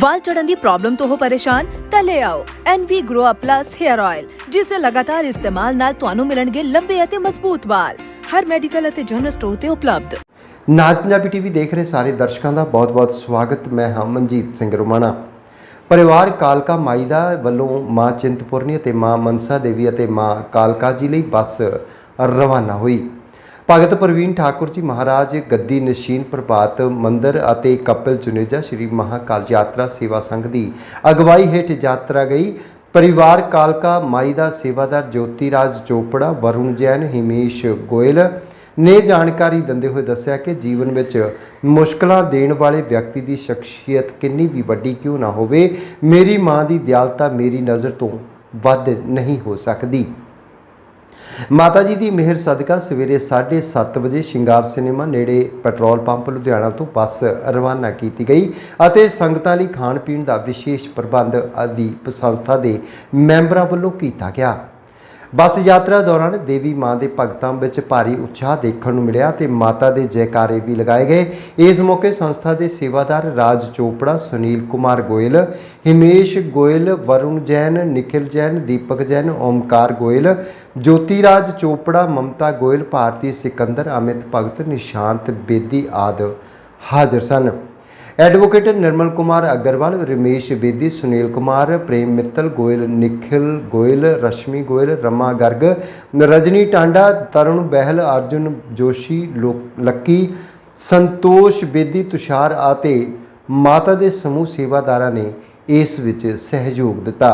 ਵਾਲ ਝੜਨ ਦੀ problem ਤੋਂ ਹੋ ਪਰੇਸ਼ਾਨ, ਤਾਂ ਲੈ ਆਓ NV Grow Up Plus Hair Oil ਜਿਸ ਦੇ ਲਗਾਤਾਰ ਇਸਤੇਮਾਲ ਨਾਲ ਤੁਹਾਨੂੰ ਮਿਲਣਗੇ ਲੰਬੇ ਅਤੇ ਮਜ਼ਬੂਤ ਵਾਲ। ਹਰ ਮੈਡੀਕਲ ਅਤੇ ਜਨਰਲ ਸਟੋਰ ਤੇ ਉਪਲਬਧ। ਨਾਜ ਪੰਜਾਬੀ ਟੀਵੀ ਦੇਖ ਰਹੇ ਸਾਰੇ ਦਰਸ਼ਕਾਂ ਦਾ ਬਹੁਤ-ਬਹੁਤ ਸਵਾਗਤ। ਮੈਂ ਹਾਂ ਮਨਜੀਤ ਸਿੰਘ ਰੋਮਾਣਾ। ਪਰਿਵਾਰ ਕਾਲਕਾ ਮਾਈ ਦਾ ਵੱਲੋਂ ਮਾਂ ਚਿੰਤਪੁਰਨੀ ਅਤੇ ਮਾਂ ਮਨਸਾ ਦੇਵੀ ਅਤੇ ਮਾਂ ਕਾਲਕਾ ਜੀ ਲਈ ਬੱਸ ਰਵਾਨਾ ਹੋਈ। ਭਗਤ ਪ੍ਰਵੀਨ ਠਾਕੁਰ ਜੀ ਮਹਾਰਾਜ, ਗੱਦੀ ਨਸ਼ੀਨ ਪ੍ਰਭਾਤ, ਮੰਦਰ ਅਤੇ ਕਪਿਲ ਚੁਨੇਜਾ ਸ਼੍ਰੀ ਮਹਾਕਾਲ ਯਾਤਰਾ ਸੇਵਾ ਸੰਘ ਦੀ ਅਗਵਾਈ ਹੇਠ ਯਾਤਰਾ ਗਈ। ਪਰਿਵਾਰ ਕਾਲਕਾ, ਮਾਈ ਦਾ ਸੇਵਾਦਾਰ ਜੋਤੀ ਰਾਜ ਚੋਪੜਾ, ਵਰੁਣ ਜੈਨ, ਹਿਮੇਸ਼ ਗੋਇਲ ਨੇ ਜਾਣਕਾਰੀ ਦਿੰਦੇ ਹੋਏ ਦੱਸਿਆ ਕਿ ਜੀਵਨ ਵਿੱਚ ਮੁਸ਼ਕਲਾਂ ਦੇਣ ਵਾਲੇ ਵਿਅਕਤੀ ਦੀ ਸ਼ਖਸੀਅਤ ਕਿੰਨੀ ਵੀ ਵੱਡੀ ਕਿਉਂ ਨਾ ਹੋਵੇ, ਮੇਰੀ ਮਾਂ ਦੀ ਦਿਆਲਤਾ ਮੇਰੀ ਨਜ਼ਰ ਤੋਂ ਵੱਧ ਨਹੀਂ ਹੋ ਸਕਦੀ। ਮਾਤਾ ਜੀ ਦੀ ਮਿਹਰ ਸਦਕਾ ਸਵੇਰੇ 7:30 ਵਜੇ ਸ਼ਿੰਗਾਰ ਸਿਨੇਮਾ ਨੇੜੇ ਪੈਟਰੋਲ ਪੰਪ ਲੁਧਿਆਣਾ ਤੋਂ ਬੱਸ ਰਵਾਨਾ ਕੀਤੀ ਗਈ ਅਤੇ ਸੰਗਤਾਂ ਲਈ ਖਾਣ ਪੀਣ ਦਾ ਵਿਸ਼ੇਸ਼ ਪ੍ਰਬੰਧ ਆਦਿ ਸੰਸਥਾ ਦੇ ਮੈਂਬਰਾਂ ਵੱਲੋਂ ਕੀਤਾ ਗਿਆ। ਬੱਸ ਯਾਤਰਾ ਦੌਰਾਨ ਦੇਵੀ ਮਾਂ ਦੇ ਭਗਤਾਂ ਵਿੱਚ ਭਾਰੀ ਉਤਸ਼ਾਹ ਦੇਖਣ ਨੂੰ ਮਿਲਿਆ ਤੇ ਮਾਤਾ ਦੇ ਜੈਕਾਰੇ ਵੀ ਲਗਾਏ ਗਏ। ਇਸ ਮੌਕੇ ਸੰਸਥਾ ਦੇ ਸੇਵਾਦਾਰ ਰਾਜ ਚੋਪੜਾ, ਸੁਨੀਲ ਕੁਮਾਰ ਗੋਇਲ, ਹਿਮੇਸ਼ ਗੋਇਲ, ਵਰੁਣ ਜੈਨ ਨਿਖਿਲ ਜੈਨ, ਦੀਪਕ ਜੈਨ, ਓਮਕਾਰ ਗੋਇਲ ਜੋਤੀ ਰਾਜ ਚੋਪੜਾ, ਮਮਤਾ ਗੋਇਲ, ਭਾਰਤੀ ਸਿਕੰਦਰ, ਅਮਿਤ ਭਗਤ, ਨਿਸ਼ਾਂਤ ਬੇਦੀ ਆਦਿ ਹਾਜ਼ਰ ਸਨ। ਐਡਵੋਕੇਟ ਨਿਰਮਲ ਕੁਮਾਰ ਅਗਰਵਾਲ ਰਮੇਸ਼ ਬੇਦੀ ਸੁਨੀਲ ਕੁਮਾਰ ਪ੍ਰੇਮ ਮਿੱਤਲ ਗੋਇਲ ਨਿਖਿਲ ਗੋਇਲ ਰਸ਼ਮੀ ਗੋਇਲ ਰਮਾ ਗਰਗ ਰਜਨੀ ਟਾਂਡਾ ਤਰੁਣ ਬਹਿਲ ਅਰਜੁਨ ਜੋਸ਼ੀ ਲੋ- ਲੱਕੀ ਸੰਤੋਸ਼ ਬੇਦੀ ਤੁਸ਼ਾਰ ਅਤੇ ਮਾਤਾ ਦੇ ਸਮੂਹ ਸੇਵਾਦਾਰਾਂ ਨੇ ਇਸ ਵਿੱਚ ਸਹਿਯੋਗ ਦਿੱਤਾ।